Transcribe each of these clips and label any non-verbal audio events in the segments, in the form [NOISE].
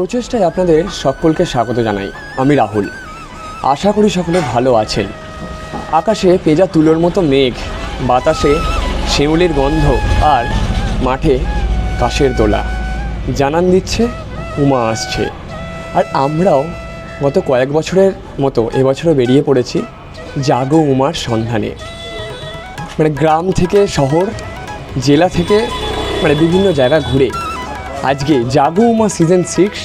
প্রচেষ্টায় আপনাদের সকলকে স্বাগত জানাই। আমি রাহুল। আশা করি সকলে ভালো আছেন। আকাশে পেজা তুলোর মতো মেঘ, বাতাসে শিউলির গন্ধ আর মাঠে কাশের দোলা। জানান দিচ্ছে, উমা আসছে। আর আমরাও গত কয়েক বছরের মতো এবছরও বেরিয়ে পড়েছি জাগো উমার সন্ধানে। মানে গ্রাম থেকে শহর, জেলা থেকে মানে বিভিন্ন জায়গা ঘুরে আজকে জাগো উমা সিজন সিক্স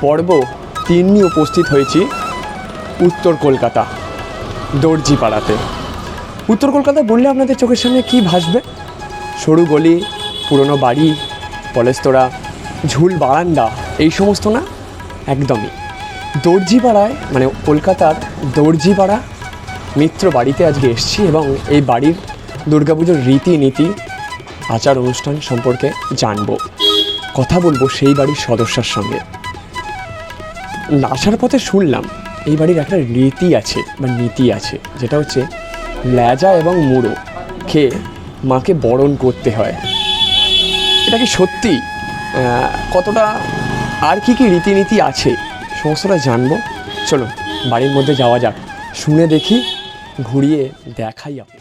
পর্ব তিন উপস্থিত হয়েছি উত্তর কলকাতা, দর্জিপাড়াতে। উত্তর কলকাতা বললে আপনাদের চোখের সামনে কী ভাসবে? সরু গলি, পুরনো বাড়ি, পলেস্তরা, ঝুল বারান্দা, এই সমস্ত না? একদমই। দর্জিপাড়ায় মানে কলকাতার দর্জিপাড়া মিত্র বাড়িতে আজকে এসেছি এবং এই বাড়ির দুর্গাপুজোর রীতিনীতি, আচার অনুষ্ঠান সম্পর্কে জানব। কথা বলব সেই বাড়ির সদস্যার সঙ্গে। আসার পথে শুনলাম এই বাড়ির একটা রীতি আছে বা নীতি আছে, যেটা হচ্ছে ল্যাজা এবং মুড়ো খেয়ে মাকে বরণ করতে হয়। এটা কি সত্যি? কতটা, আর কি কি রীতিনীতি আছে? সমস্তটা জানব। চলো বাড়ির মধ্যে যাওয়া যাক। শুনে দেখি, ঘুরিয়ে দেখাই আপনি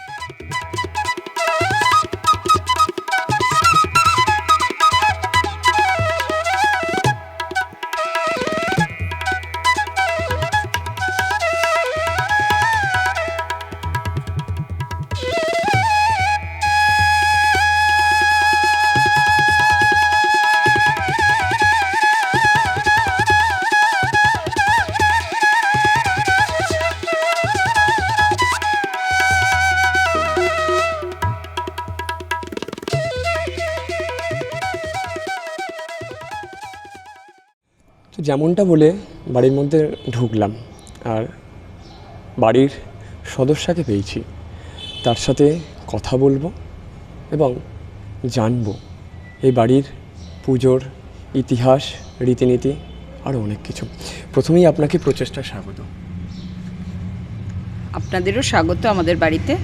যেমনটা বলে বাড়ির মধ্যে ঢুকলাম আর বাড়ির সদস্যাকে পেয়েছি। তার সাথে কথা বলব এবং জানব। এই বাড়ির পুজোর ইতিহাস, রীতিনীতি আরও অনেক কিছু। প্রথমেই আপনাকে প্রচেষ্টা স্বাগত। আপনাদেরও স্বাগত আমাদের বাড়িতে।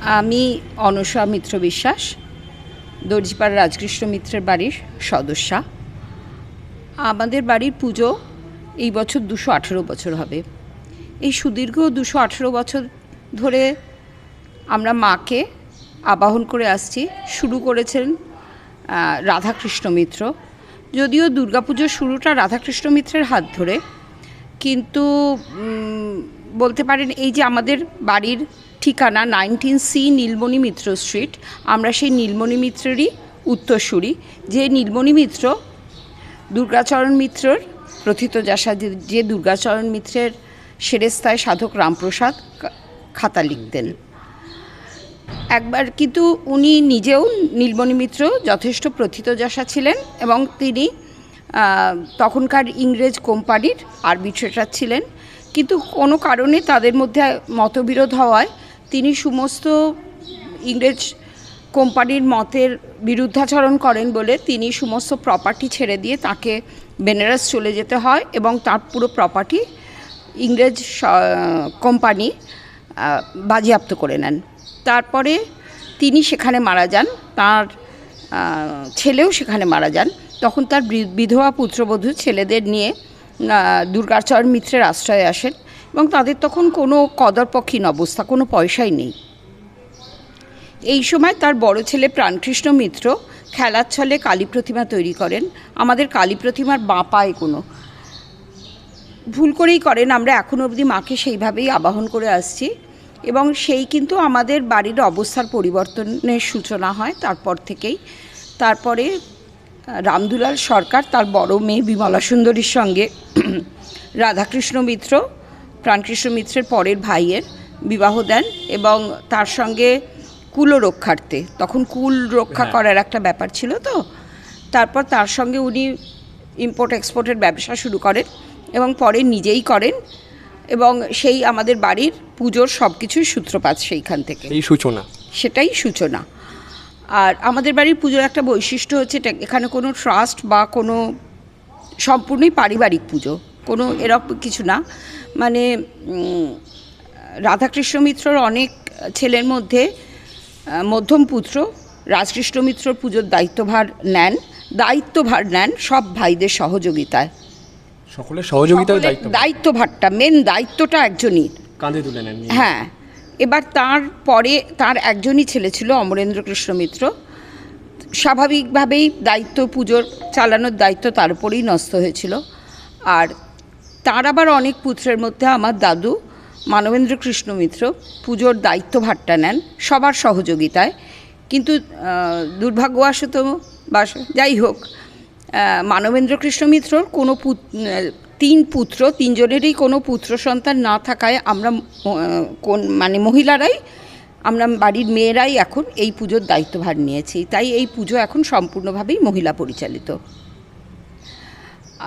আমি অনসা মিত্র বিশ্বাস দর্জিপাড়া রাজকৃষ্ণ মিত্রের বাড়ির সদস্যা। আমাদের বাড়ির পুজো এই বছর দুশো আঠেরো বছর হবে। এই সুদীর্ঘ দুশো আঠেরো বছর ধরে আমরা মাকে আবাহন করে আসছি। শুরু করেছেন রাধাকৃষ্ণ মিত্র। যদিও দুর্গাপুজোর শুরুটা রাধাকৃষ্ণ মিত্রের হাত ধরে, কিন্তু বলতে পারেন এই যে আমাদের বাড়ির ঠিকানা nineteen C Nilmoni Mitra street, আমরা সেই নীলমণি মিত্রেরই উত্তরসূরি। যে নীলমণি মিত্র দুর্গাচরণ মিত্রর প্রথিতযশা যে- যে দুর্গাচরণ মিত্রের সেরেস্তায় সাধক রামপ্রসাদ খাতা লিখতেন। একবার কিন্তু উনি নিজেও নীলমণি মিত্র যথেষ্ট প্রথিত প্রথিতযশা ছিলেন এবং তিনি তখনকার ইংরেজ কোম্পানির আরবিট্রেটার ছিলেন। কিন্তু কোনো কারণে তাদের মধ্যে মতবিরোধ হওয়ায় তিনি সমস্ত ইংরেজ কোম্পানির মতের বিরুদ্ধাচরণ করেন বলে তিনি সমস্ত প্রপার্টি ছেড়ে দিয়ে তাকে বেনারস চলে যেতে হয় এবং তার পুরো প্রপার্টি ইংরেজ কোম্পানি বাজেয়াপ্ত করে নেন। তারপরে তিনি সেখানে মারা যান। তার ছেলেও সেখানে মারা যান। তখন তার বিধবা পুত্রবধূ ছেলেদের নিয়ে দুর্গাচরণ মিত্রের আশ্রয়ে আসেন এবং তাদের তখন কোনো কদরপক্ষীন অবস্থা, কোনো পয়সাই নেই। এই সময় তার বড় ছেলে প্রাণকৃষ্ণ মিত্র খেলার ছলে কালী প্রতিমা তৈরি করেন। আমাদের কালী প্রতিমার বাঁ পায়ে কোনো। ভুল করেই করেন, আমরা এখনও অবধি মাকে সেইভাবেই আবাহন করে আসছি। এবং সেই কিন্তু আমাদের বাড়ির অবস্থার পরিবর্তনের সূচনা হয় তারপর থেকেই। তারপরে রামদুলাল সরকার তার বড় মেয়ে বিমলা সুন্দরীর সঙ্গে [CLEARS THROAT] রাধাকৃষ্ণ মিত্র, প্রাণকৃষ্ণ মিত্রের পরের ভাইয়ের বিবাহ দেন। এবং তার সঙ্গে কুল রক্ষার্থে। তখন কুল রক্ষা হ্যাঁ। করার একটা ব্যাপার ছিল তো। তারপর তার সঙ্গে উনি ইম্পোর্ট এক্সপোর্টের ব্যবসা শুরু করেন এবং পরে নিজেই করেন এবং সেই আমাদের বাড়ির পুজোর সব কিছুই সূত্রপাত সেইখান থেকে। এই সূচনা? সেটাই সূচনা। আর আমাদের বাড়ির পুজোর একটা বৈশিষ্ট্য হচ্ছে এখানে কোনো ট্রাস্ট বা কোনো সম্পূর্ণই পারিবারিক পুজো কোনো এরকম কিছু না। মানে রাধাকৃষ্ণ মিত্রর অনেক ছেলের মধ্যে মধ্যম পুত্র রাজকৃষ্ণ মিত্র পুজোর দায়িত্বভার নেন দায়িত্বভার নেন সব ভাইদের সহযোগিতায়। সকলের সহযোগিতায় দায়িত্ব দায়িত্বভারটা মেন দায়িত্বটা একজনই। কাঁধে তুলে নেন হ্যাঁ এবার তার পরে তার একজনই ছেলে ছিল অমরেন্দ্র কৃষ্ণ মিত্র। স্বাভাবিকভাবেই দায়িত্ব পুজোর চালানোর দায়িত্ব তার উপরেই নষ্ট হয়েছিল। আর তার আবার অনেক পুত্রের মধ্যে আমার দাদু মানবেন্দ্র কৃষ্ণ মিত্র পুজোর দায়িত্বভারটা নেন সবার সহযোগিতায়। কিন্তু দুর্ভাগ্যবশত বা যাই হোক মানবেন্দ্র কৃষ্ণ মিত্রর কোনো তিন পুত্র, তিনজনেরই কোনো পুত্র সন্তান না থাকায় আমরা কোন মানে মহিলারাই, আমরা বাড়ির মেয়েরাই এখন এই পুজোর দায়িত্বভার নিয়েছি। তাই এই পুজো এখন সম্পূর্ণভাবেই মহিলা পরিচালিত।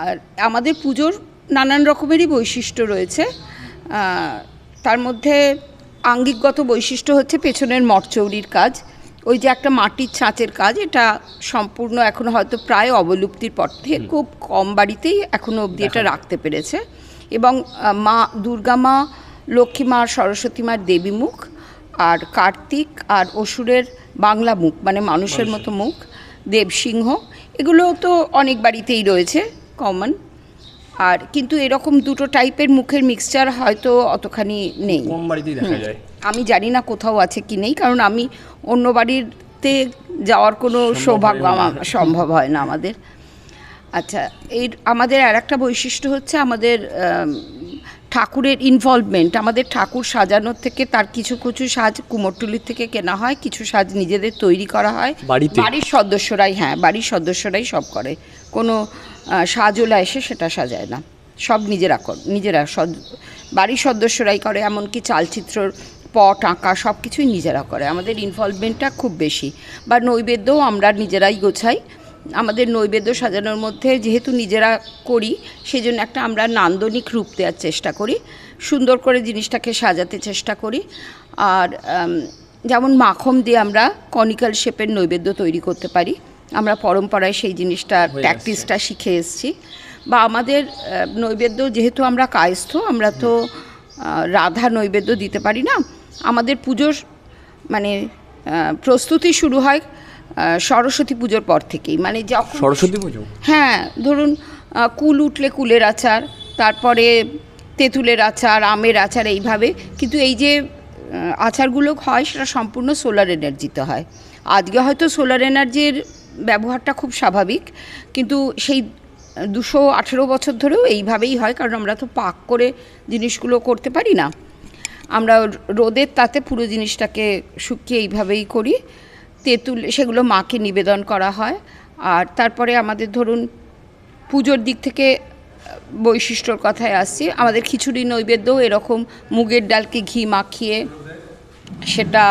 আর আমাদের পুজোর নানান রকমেরই বৈশিষ্ট্য রয়েছে। তার মধ্যে আঙ্গিকগত বৈশিষ্ট্য হচ্ছে পেছনের মঠচৌরির কাজ। ওই যে একটা মাটির ছাঁচের কাজ এটা সম্পূর্ণ এখন হয়তো প্রায় অবলুপ্তির পথে খুব কম বাড়িতেই এখনও অবধি এটা রাখতে পেরেছে। এবং মা দুর্গা মা লক্ষ্মী মা সরস্বতী মার দেবী মুখ আর কার্তিক আর অসুরের বাংলা মুখ মানে মানুষের। মতো মুখ দেবসিংহ এগুলো তো অনেক বাড়িতেই রয়েছে কমন। আর কিন্তু এরকম দুটো টাইপের মুখের মিক্সচার হয়তো অতখানি নেই। কম বাড়িতেই দেখা যায়? আমি জানি না কোথাও আছে কি নেই কারণ আমি অন্য বাড়িতে যাওয়ার কোনো সৌভাগ্য আমার সম্ভব হয় না আমাদের। আচ্ছা এই আমাদের আর একটা বৈশিষ্ট্য হচ্ছে আমাদের আম, ঠাকুরের ইনভলভমেন্ট আমাদের ঠাকুর সাজানোর থেকে তার কিছু কিছু সাজ কুমোরটুলির থেকে কেনা হয় কিছু সাজ নিজেদের তৈরি করা হয়। বাড়ির সদস্যরাই হ্যাঁ বাড়ির সদস্যরাই সব করে। কোনো আহ, সাজওলা এসে সেটা সাজায় না। সব নিজেরা কর নিজেরা সদ- বাড়ির সদস্যরাই করে এমনকি চালচিত্রর পট আঁকা সব কিছুই নিজেরা করে। আমাদের ইনভলভমেন্টটা খুব বেশি। বা নৈবেদ্যও আমরা নিজেরাই গোছাই। আমাদের নৈবেদ্য সাজানোর মধ্যে যেহেতু নিজেরা করি সেজন্য একটা আমরা নান্দনিক রূপ দেওয়ার চেষ্টা করি সুন্দর করে জিনিসটাকে সাজাতে চেষ্টা করি। আর যেমন মাখন দিয়ে আমরা কনিক্যাল শেপের নৈবেদ্য তৈরি করতে পারি। আমরা পরম্পরায় সেই জিনিসটা প্র্যাকটিসটা শিখে এসেছি। বা আমাদের নৈবেদ্য যেহেতু আমরা কায়স্থ আমরা তো রাধা নৈবেদ্য দিতে পারি না। আমাদের পুজোর মানে প্রস্তুতি শুরু হয় সরস্বতী পুজোর পর থেকেই। মানে যখন সরস্বতী পুজো? হ্যাঁ ধরুন কুল উঠলে কুলের আচার তারপরে তেঁতুলের আচার আমের আচার এইভাবে। কিন্তু এই যে আচারগুলো হয় সেটা সম্পূর্ণ সোলার এনার্জিতে হয়। আজকে হয়তো সোলার এনার্জির ব্যবহারটা খুব স্বাভাবিক। কিন্তু সেই দুশো আঠেরো বছর ধরেও এইভাবেই হয়, কারণ আমরা তো পাক করে জিনিসগুলো করতে পারি না। আমরা রোদের তাতে পুরো জিনিসটাকে শুকিয়ে এইভাবেই করি। তেঁতুল, সেগুলো মাকে নিবেদন করা হয়। আর তারপরে আমাদের ধরুন পুজোর দিক থেকে বৈশিষ্ট্যর কথায় আসছি। আমাদের খিচুড়ি নৈবেদ্যও এরকম মুগের ডালকে ঘি মাখিয়ে সেটা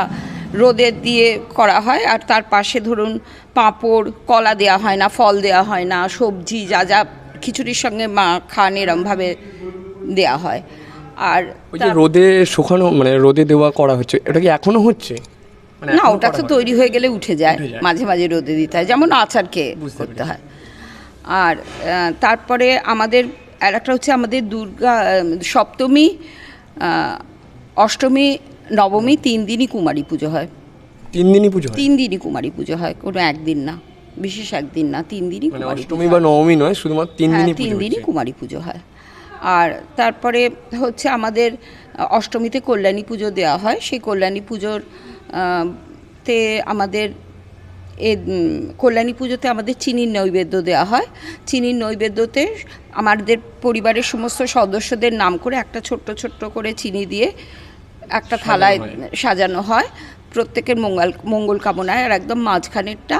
রোদে দিয়ে করা হয় আর তার পাশে ধরুন পাঁপড় কলা দেওয়া হয় না ফল দেওয়া হয় না সবজি যা যা খিচুড়ির সঙ্গে মা খান এরমভাবে দেওয়া হয়। আর ওই যে রোদে শুকানো মানে রোদে দেওয়া করা হচ্ছে এটা কি এখনও হচ্ছে? মানে না ওটা তো তৈরি হয়ে গেলে উঠে যায় মাঝে মাঝে রোদে দিতে হয় যেমন আচারকে বুঝতে করতে হয়। আর তারপরে আমাদের আর একটা হচ্ছে আমাদের দুর্গা সপ্তমী অষ্টমী নবমী তিন দিনই কুমারী পুজো হয়। তিন দিনই পুজো হয়? তিন দিনই কুমারী পুজো হয় কোনো একদিন না বিশেষ একদিন না তিন দিনই মানে অষ্টমী বা নবমী নয় শুধুমাত্র তিন হ্যাঁ দিনই তিন দিনই কুমারী পুজো হয়। আর তারপরে হচ্ছে আমাদের অষ্টমীতে কল্যাণী পুজো দেওয়া হয় সেই কল্যাণী পুজোর তে আমাদের এ কল্যাণী পুজোতে আমাদের চিনির নৈবেদ্য দেওয়া হয়। চিনির নৈবেদ্যতে আমাদের পরিবারের সমস্ত সদস্যদের নাম করে একটা ছোট্ট ছোট্ট করে চিনি দিয়ে একটা থালায় সাজানো হয়। প্রত্যেকের মঙ্গল মঙ্গল কামনায় আর একদম মাঝখানেরটা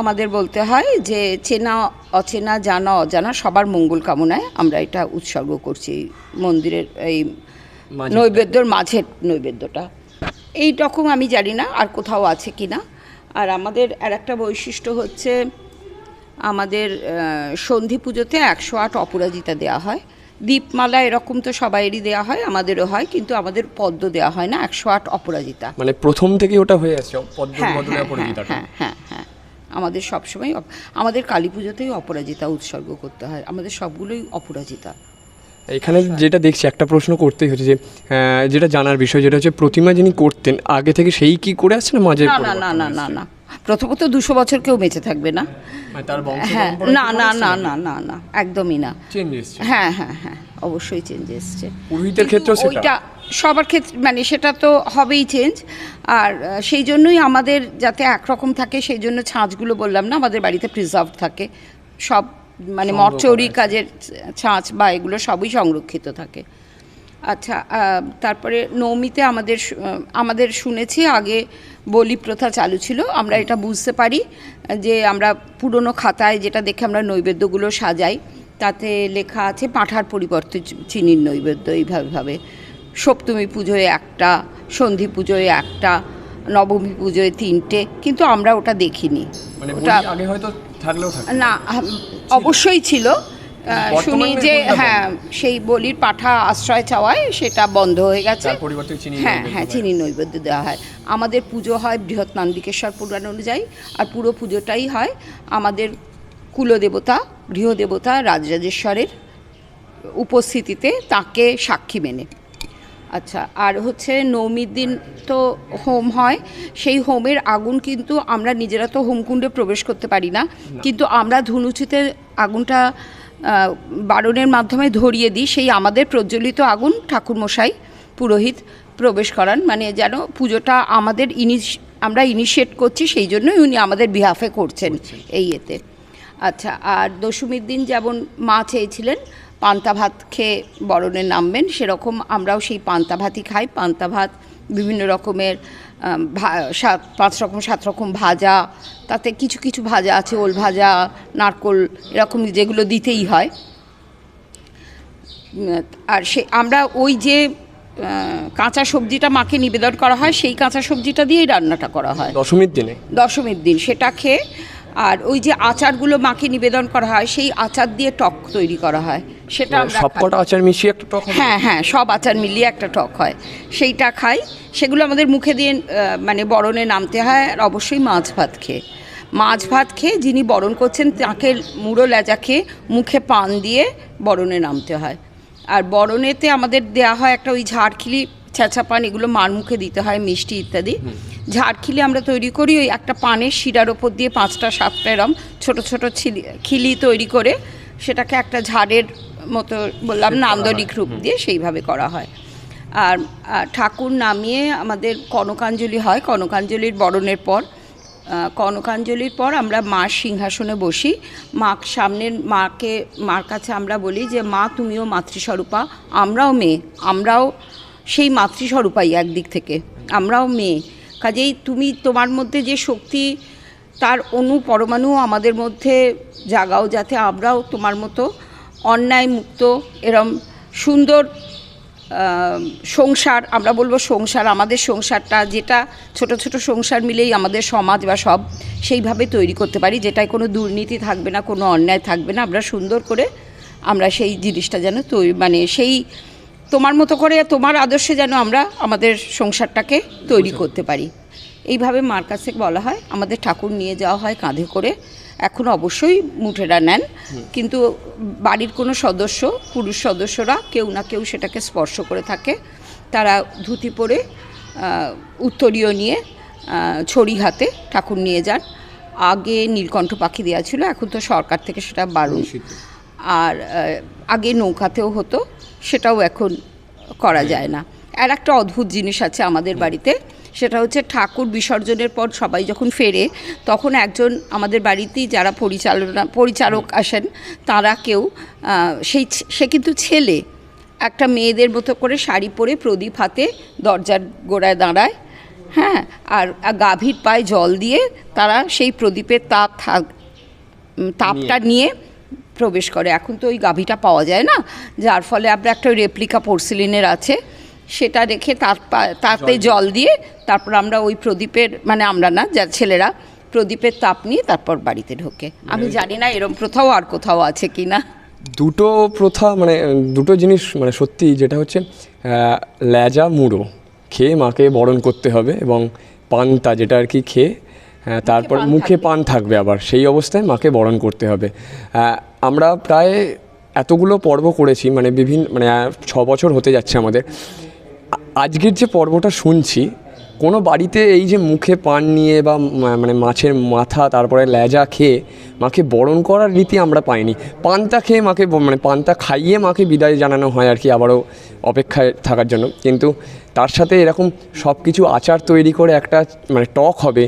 আমাদের বলতে হয় যে চেনা অচেনা জানা অজানা সবার মঙ্গল কামনায় আমরা এটা উৎসর্গ করছি মন্দিরের এই নৈবেদ্যর মাঝের নৈবেদ্যটা। এই রকম আমি জানি না আর কোথাও আছে কি না। আর আমাদের আর একটা বৈশিষ্ট্য হচ্ছে আমাদের সন্ধি পুজোতে একশো আট অপরাজিতা দেওয়া হয়। দীপমালা এরকম তো সবাইয়েরই দেওয়া হয় আমাদেরও হয় কিন্তু আমাদের পদ্ম দেওয়া হয় না একশো আট অপরাজিতা। মানে প্রথম থেকে ওটা হয়ে আসছে পদ্ম হ্যাঁ বদলে হ্যাঁ, হ্যাঁ হ্যাঁ হ্যাঁ আমাদের সবসময় আমাদের কালী পুজোতেই অপরাজিতা উৎসর্গ করতে হয় আমাদের সবগুলোই অপরাজিতা। এখানে যেটা দেখছি একটা প্রশ্ন করতেই হচ্ছে যে যেটা জানার বিষয় যেটা হচ্ছে প্রতিমা যিনি করতেন আগে থেকে সেই কি করে আসছে না মাঝে না না না না না না। প্রথমত দুশো বছর কেউ বেঁচে থাকবে না। মানে হ্যাঁ না না না না না না একদমই না। হ্যাঁ হ্যাঁ হ্যাঁ অবশ্যই চেঞ্জ এসছে। পুরোহিতের সেটা? ওইটা সবার ক্ষেত্রে মানে সেটা তো হবেই চেঞ্জ আর সেই জন্যই আমাদের যাতে একরকম থাকে সেই জন্য ছাঁচগুলো বললাম না আমাদের বাড়িতে প্রিজার্ভ থাকে। সব মানে মরচৌরি কাজের ছাঁচ বা এগুলো সবই সংরক্ষিত থাকে। আচ্ছা তারপরে নৌমিতে আমাদের আমাদের শুনেছি আগে বলি প্রথা চালু ছিল আমরা এটা বুঝতে পারি যে আমরা পুরনো খাতায় যেটা দেখে আমরা নৈবেদ্যগুলো সাজাই তাতে লেখা আছে পাঁঠার পরিবর্তে চিনির নৈবেদ্য এইভাবে ভাবে। সপ্তমী পুজোয় একটা সন্ধি পুজোয় একটা নবমী পুজোয় তিনটে কিন্তু আমরা ওটা দেখিনি। মানে ওটা আগে হয়তো থাকলেও না অবশ্যই ছিল শুনি যে হ্যাঁ সেই বলির পাঠা আশ্রয় চাওয়ায় সেটা বন্ধ হয়ে গেছে। হ্যাঁ হ্যাঁ চিনি নৈবেদ্য দেওয়া হয়। আমাদের পুজো হয় বৃহৎ নান্দিকেশ্বর পুরাণ অনুযায়ী আর পুরো পুজোটাই হয় আমাদের কুলদেবতা গৃহদেবতা রাজরাজেশ্বরের উপস্থিতিতে তাকে সাক্ষী মেনে। আচ্ছা আর হচ্ছে নবমীর দিন তো হোম হয় সেই হোমের আগুন কিন্তু আমরা নিজেরা তো হোমকুণ্ডে প্রবেশ করতে পারি না। কিন্তু আমরা ধুনুচিতে আগুনটা বারণের মাধ্যমে ধরিয়ে দিই সেই আমাদের প্রজ্বলিত আগুন ঠাকুরমশাই পুরোহিত প্রবেশ করান। মানে যেন পুজোটা আমাদের ইনিশ আমরা ইনিশিয়েট করছি সেই জন্যই উনি আমাদের বিহাফে করছেন এই এতে আচ্ছা আর দশমীর দিন যেমন মা চেয়েছিলেন পান্তা ভাত খেয়ে বরণে নামবেন সেরকম আমরাও সেই পান্তা ভাতই খাই। পান্তা ভাত বিভিন্ন রকমের সাত পাঁচ রকম সাত রকম ভাজা তাতে কিছু কিছু ভাজা আছে ওল ভাজা নারকোল এরকম যেগুলো দিতেই হয়। আর সে আমরা ওই যে কাঁচা সবজিটা মাকে নিবেদন করা হয় সেই কাঁচা সবজিটা দিয়েই রান্নাটা করা হয়। দশমীর দিনে? দশমীর দিন সেটা খেয়ে আর ওই যে আচারগুলো মাকে নিবেদন করা হয় সেই আচার দিয়ে টক তৈরি করা হয়। সেটা। সবকটা আচার মিশিয়ে একটা টক হ্যাঁ? হ্যাঁ সব আচার মিলিয়ে একটা টক হয়। সেইটা খাই। সেগুলো আমাদের মুখে দিয়ে মানে বরণে নামতে হয় আর অবশ্যই মাছ ভাত খেয়ে। মাছ ভাত খেয়ে যিনি বরণ করছেন তাকে মুড়ো লেজা খেয়ে মুখে পান দিয়ে বরণে নামতে হয়। আর বরণেতে আমাদের দেয়া হয় একটা ওই ঝাড়খিলি ছেঁচা পান এগুলো মার মুখে দিতে হয় মিষ্টি ইত্যাদি। ঝাড়খিলি আমরা তৈরি করি ওই একটা পানের শিরার ওপর দিয়ে পাঁচটা সাতটা এরম ছোটো ছোটো ছিলি খিলি তৈরি করে সেটাকে একটা ঝাড়ের মতো বললাম নান্দনিক রূপ দিয়ে সেইভাবে করা হয়। আর আর ঠাকুর নামিয়ে আমাদের কনকাঞ্জলি হয় কনকাঞ্জলির বরণের পর কনকাঞ্জলির পর আমরা মার সিংহাসনে বসি। মা সামনের মাকে মার কাছে আমরা বলি যে মা তুমিও মাতৃস্বরূপা আমরাও মেয়ে আমরাও সেই মাতৃস্বরূপাই একদিক থেকে আমরাও মেয়ে। কাজেই তুমি তোমার মধ্যে যে শক্তি, তার অণু পরমাণু আমাদের মধ্যে জাগাও যাতে আমরাও তোমার মতো অন্যায় মুক্ত, এরম সুন্দর সংসার, আমরা বলব সংসার, আমাদের সংসারটা যেটা ছোট ছোট সংসার মিলেই আমাদের সমাজ বা সব সেইভাবে তৈরি করতে পারি, যেটায় কোনো দুর্নীতি থাকবে না, কোনো অন্যায় থাকবে না, আমরা সুন্দর করে আমরা সেই জিনিসটা যেন তৈরি মানে সেই তোমার মতো করে তোমার আদর্শে যেন আমরা আমাদের সংসারটাকে তৈরি করতে পারি। এইভাবে মার কাছে বলা হয় আমাদের ঠাকুর নিয়ে যাওয়া হয় কাঁধে করে। এখন অবশ্যই মুঠেরা নেন। কিন্তু বাড়ির কোনো সদস্য পুরুষ সদস্যরা কেউ না কেউ সেটাকে স্পর্শ করে থাকে। তারা ধুতি পরে উত্তরীয় নিয়ে ছড়ি হাতে ঠাকুর নিয়ে যান। আগে নীলকণ্ঠ পাখি দেওয়া ছিল এখন তো সরকার থেকে সেটা বারণ। আর আগে নৌকাতেও হতো সেটাও এখন করা যায় না। আর একটা অদ্ভুত জিনিস আছে আমাদের বাড়িতে সেটা হচ্ছে ঠাকুর বিসর্জনের পর সবাই যখন ফেরে তখন একজন আমাদের বাড়িতেই যারা পরিচালনা পরিচালক আসেন তারা কেউ সেই সে কিন্তু ছেলে। একটা মেয়েদের মতো করে শাড়ি পরে প্রদীপ হাতে দরজার গোড়ায় দাঁড়ায় হ্যাঁ আর আর গাভীর পায়ে জল দিয়ে তারা সেই প্রদীপের তাপ থাক তাপটা নিয়ে প্রবেশ করে। এখন তো ওই গাভীটা পাওয়া যায় না যার ফলে আমরা একটা রেপ্লিকা পোর্সিলিনের আছে সেটা রেখে তার পা- তাতে জল দিয়ে। তারপর আমরা ওই প্রদীপের মানে আমরা না যা ছেলেরা প্রদীপের তাপ নিয়ে তারপর বাড়িতে ঢোকে। আমি জানি না এরম প্রথাও আর কোথাও আছে কি না। দুটো প্রথা মানে দুটো জিনিস মানে সত্যি যেটা হচ্ছে ল্যাজা মুড়ো খেয়ে মাকে বরণ করতে হবে এবং পান্তা যেটা আর কি খেয়ে আহ, তারপর মুখে পান থাকবে। আবার। সেই অবস্থায় মাকে বরণ করতে হবে। আমরা প্রায় এতগুলো পর্ব করেছি মানে বিভিন্ন মানে ছ বছর হতে যাচ্ছে আমাদের। আজকের যে পর্বটা শুনছি কোনো বাড়িতে এই যে মুখে পান নিয়ে বা মানে মাছের মাথা তারপরে লেজা খেয়ে মাকে বরণ করার রীতি আমরা পাইনি। পান্তা খেয়ে মাকে মানে পান্তা খাইয়ে মাকে বিদায় জানানো হয় আর কি আবারও অপেক্ষায় থাকার জন্য। কিন্তু তার সাথে এরকম সব কিছু আচার তৈরি করে একটা মানে টক হবে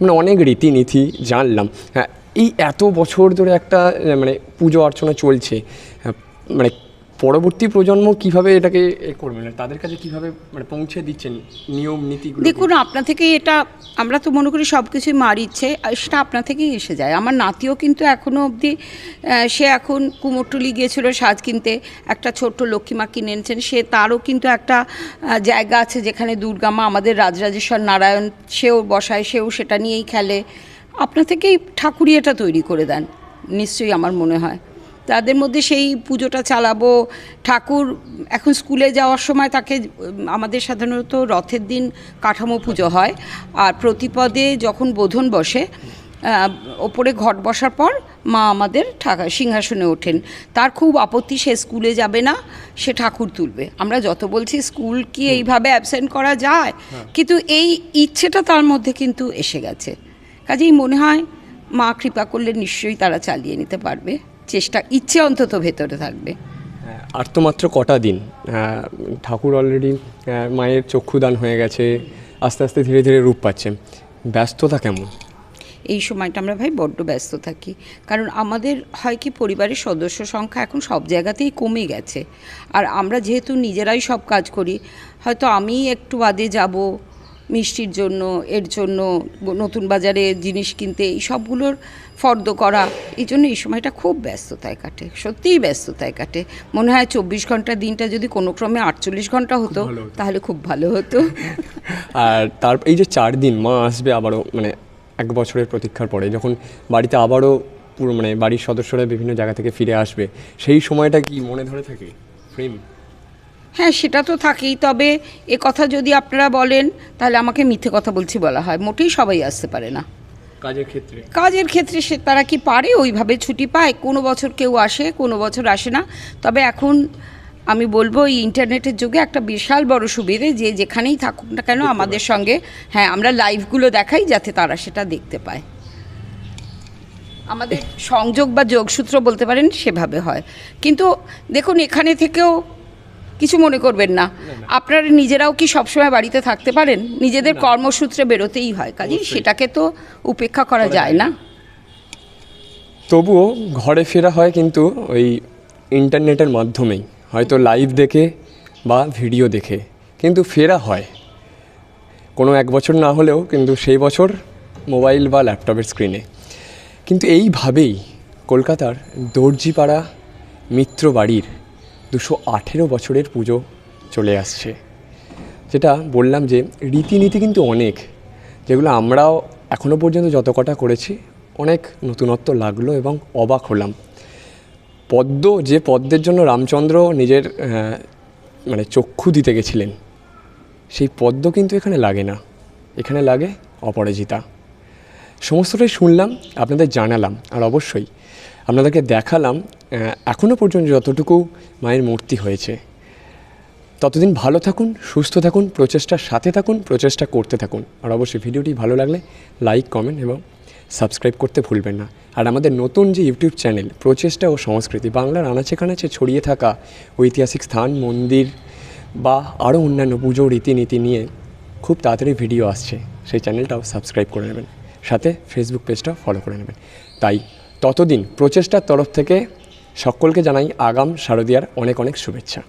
মানে অনেক রীতিনীতি জানলাম। হ্যাঁ এই এত বছর ধরে একটা মানে পুজো অর্চনা চলছে হ্যাঁ, মানে পরবর্তী প্রজন্ম কীভাবে এটাকে এ মানে তাদের কাছে কীভাবে মানে পৌঁছে দিচ্ছেন নিয়ম নীতিগুলো দেখুন আপনা থেকেই এটা, আমরা তো মনে করি সব কিছুই মার ইচ্ছে, সেটা আপনা থেকেই এসে যায়। আমার নাতিও কিন্তু এখনও অবধি সে এখন কুমোরটুলি গিয়েছিল সাজ কিনতে, একটা ছোট্ট লক্ষ্মীমা কিনে এনেছেন, সে তারও কিন্তু একটা জায়গা আছে যেখানে দুর্গামা আমাদের রাজরাজেশ্বর নারায়ণ, সেও বসায়, সেও সেটা নিয়েই খেলে। আপনা থেকেই ঠাকুরই এটা তৈরি করে দেন, নিশ্চয়ই আমার মনে হয়। তাদের মধ্যে সেই পুজোটা চালাবো। ঠাকুর এখন স্কুলে যাওয়ার সময় তাকে আমাদের সাধারণত রথের দিন কাঠামো পুজো হয়। আর প্রতিপদে যখন বোধন বসে ওপরে ঘট বসার পর মা আমাদের ঠাকা সিংহাসনে ওঠেন। তার খুব আপত্তি সে স্কুলে যাবে না সে ঠাকুর তুলবে। আমরা যত বলছি স্কুল কি এইভাবে অ্যাবসেন্ট করা যায়? কিন্তু এই ইচ্ছেটা তার মধ্যে কিন্তু এসে গেছে। কাজেই মনে হয় মা কৃপা করলে নিশ্চয়ই তারা চালিয়ে নিতে পারবে। চেষ্টা ইচ্ছে অন্তত ভেতরে থাকবে। হ্যাঁ, আর তো মাত্র কটা দিন। হ্যাঁ, ঠাকুর অলরেডি মায়ের চক্ষুদান হয়ে গেছে আস্তে আস্তে ধীরে ধীরে রূপ পাচ্ছে। ব্যস্ততা কেমন? এই সময়টা আমরা ভাই বড্ড ব্যস্ত থাকি। কারণ আমাদের হয় কি পরিবারের সদস্য সংখ্যা এখন সব জায়গাতেই কমে গেছে। আর আমরা যেহেতু নিজেরাই সব কাজ করি হয়তো আমি একটু বাদে যাব মিষ্টির জন্য এর জন্য নতুন বাজারে জিনিস কিনতে এই সবগুলোর ফর্দ করা এই জন্য এই সময়টা খুব ব্যস্ততায় কাটে সত্যিই ব্যস্ততায় কাটে। মনে হয় চব্বিশ ঘণ্টা দিনটা যদি কোনো ক্রমে আটচল্লিশ ঘণ্টা হতো তাহলে খুব ভালো হতো। [LAUGHS] আর তার এই যে চার দিন মা আসবে আবারও মানে এক বছরের প্রতীক্ষার পরে যখন বাড়িতে আবারও পুরো মানে বাড়ির সদস্যরা বিভিন্ন জায়গা থেকে ফিরে আসবে সেই সময়টা কি মনে ধরে থাকে? প্রেম হ্যাঁ সেটা তো থাকেই। তবে এ কথা যদি আপনারা বলেন তাহলে আমাকে মিথ্যে কথা বলছি বলা হয়। মোটেই সবাই আসতে পারে না। কাজের ক্ষেত্রে? কাজের ক্ষেত্রে সে তারা কি পারে? ওইভাবে ছুটি পায়। কোনো বছর কেউ আসে কোনো বছর আসে না। তবে এখন আমি বলব এই ইন্টারনেটের যুগে একটা বিশাল বড় সুবিধে যে যেখানেই থাকুক না কেন আমাদের সঙ্গে হ্যাঁ আমরা লাইভগুলো দেখাই যাতে তারা সেটা দেখতে পায়। আমাদের সংযোগ বা যোগসূত্র বলতে পারেন সেভাবে হয়। কিন্তু দেখুন এখানে থেকেও কিছু মনে করবেন না। আপনারা নিজেরাও কি সবসময় বাড়িতে থাকতে পারেন? নিজেদের কর্মসূত্রে বেরোতেই হয় কাজেই সেটাকে তো উপেক্ষা করা যায় না। তবুও ঘরে ফেরা হয় কিন্তু ওই ইন্টারনেটের মাধ্যমেই। হয়তো লাইভ দেখে বা ভিডিও দেখে কিন্তু ফেরা হয়। কোনো এক বছর না হলেও কিন্তু সেই বছর মোবাইল বা ল্যাপটপের স্ক্রিনে। কিন্তু এইভাবেই কলকাতার দর্জিপাড়া মিত্র বাড়ির দুশো আঠেরো বছরের পুজো চলে আসছে। যেটা বললাম যে, রীতিনীতি কিন্তু অনেক, যেগুলো আমরাও এখনও পর্যন্ত যত কটা করেছি, অনেক নতুনত্ব লাগল এবং অবাক হলাম। পদ্ম, যে পদ্মের জন্য রামচন্দ্র নিজের মানে চক্ষু দিতে গেছিলেন, সেই পদ্ম কিন্তু এখানে লাগে না। এখানে লাগে অপরাজিতা। সমস্তটাই শুনলাম, আপনাদের জানালাম, আর অবশ্যই আপনাদেরকে দেখালাম এখনও পর্যন্ত যতটুকু মায়ের মূর্তি হয়েছে। ততদিন ভালো থাকুন, সুস্থ থাকুন, প্রচেষ্টার সাথে থাকুন, প্রচেষ্টা করতে থাকুন। আর অবশ্যই ভিডিওটি ভালো লাগলে লাইক, কমেন্ট এবং সাবস্ক্রাইব করতে ভুলবেন না। আর আমাদের নতুন যে ইউটিউব চ্যানেল, প্রচেষ্টা ও সংস্কৃতি, বাংলার আনাচে কানাচে ছড়িয়ে থাকা ঐতিহাসিক স্থান, মন্দির বা আরও অন্যান্য পুজো রীতিনীতি নিয়ে খুব তাড়াতাড়ি ভিডিও আসছে। সেই চ্যানেলটাও সাবস্ক্রাইব করে নেবেন। সাথে ফেসবুক পেজটাও ফলো করে নেবেন। তাই ততদিন প্রচেষ্টার তরফ থেকে সকলকে জানাই আগাম শারদীয়ার অনেক অনেক শুভেচ্ছা।